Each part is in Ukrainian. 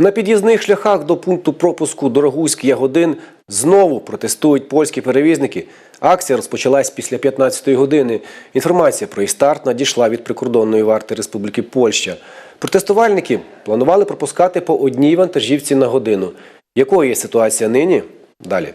На під'їзних шляхах до пункту пропуску Дорогуськ Ягодин знову протестують польські перевізники. Акція розпочалась після 15-ї години. Інформація про її старт надійшла від прикордонної варти Республіки Польща. Протестувальники планували пропускати по одній вантажівці на годину. Якою є ситуація нині? Далі.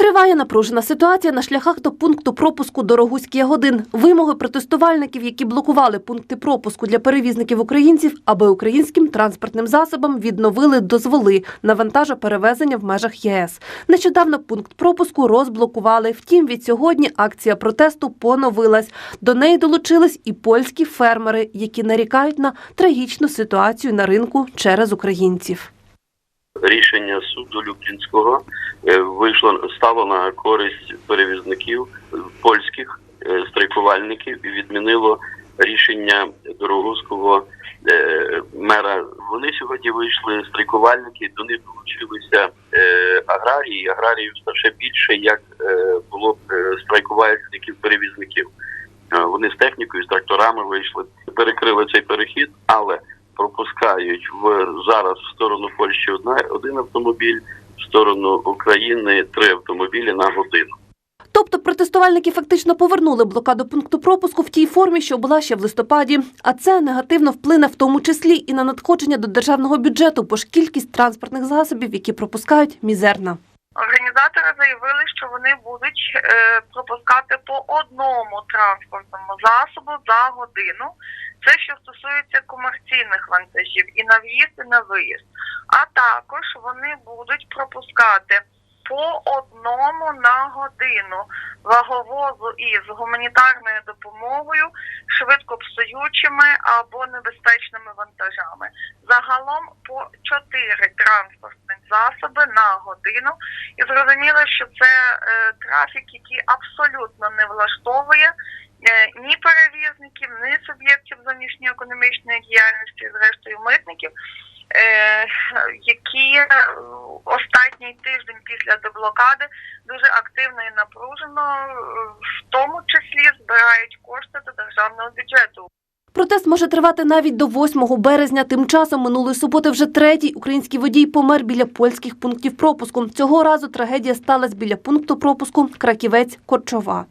Триває напружена ситуація на шляхах до пункту пропуску Дорогуський Ягодин. Вимоги протестувальників, які блокували пункти пропуску для перевізників українців, аби українським транспортним засобам відновили дозволи на вантажоперевезення в межах ЄС. Нещодавно пункт пропуску розблокували. Втім, від сьогодні акція протесту поновилась. До неї долучились і польські фермери, які нарікають на трагічну ситуацію на ринку через українців. рішення суду Люблінського вийшло стало на користь перевізників е, польських е, страйкувальників і відмінило рішення Дорогуського е, мера. Вони сьогодні вийшли страйкувальники, до них долучилися е, аграрії. Аграріїв ще більше, як е, було е, страйкувальників перевізників. Е, Вони з технікою, з тракторами вийшли, перекрили цей перехід, але пропускають в зараз в сторону Польщі одна один автомобіль, в сторону України три автомобілі на годину. Тобто протестувальники фактично повернули блокаду пункту пропуску в тій формі, що була ще в листопаді. А це негативно вплине в тому числі і на надходження до державного бюджету, бо ж кількість транспортних засобів, які пропускають, мізерна. Організатори заявили, що вони будуть е, пропускати по одному транспортному засобу за годину. Це що стосується комерційних вантажів і на в'їзд, і на виїзд. А також вони будуть пропускати по одному на годину ваговозу із гуманітарною допомогою, швидко псуючими або небезпечними вантажами. Загалом по чотири транспортних засоби на годину. І зрозуміло, що це е, трафік, який абсолютно не влаштовує ні перевізників, ні суб'єктів зовнішньої економічної діяльності, зрештою митників, е, які е, останній тиждень після деблокади дуже активно і напружено, е, в тому числі збирають кошти до державного бюджету. Протест може тривати навіть до 8 березня. Тим часом минулої суботи вже третій український водій помер біля польських пунктів пропуску. Цього разу трагедія сталася біля пункту пропуску Краківець Корчова.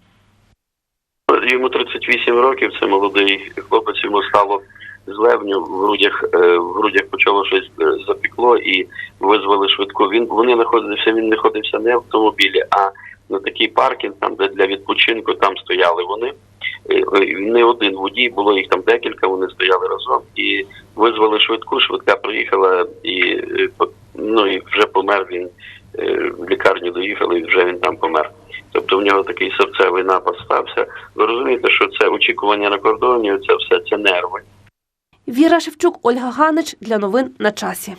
Йому 38 років, це молодий хлопець, йому стало злевню, в грудях, е, в грудях почало щось е, запекло і визвали швидку. Він вони знаходилися, він знаходився не в автомобілі, а на такий паркінг, там де для відпочинку там стояли вони. Е, Не один водій, було їх там декілька, вони стояли разом і визвали швидку. Швидка приїхала і ну і вже помер він. В лікарню доїхали, і вже він там помер. Тобто в нього такий серцевий напад стався. Ви розумієте, що це очікування на кордоні, це все це нерви. Віра Шевчук, Ольга Ганич для новин на часі.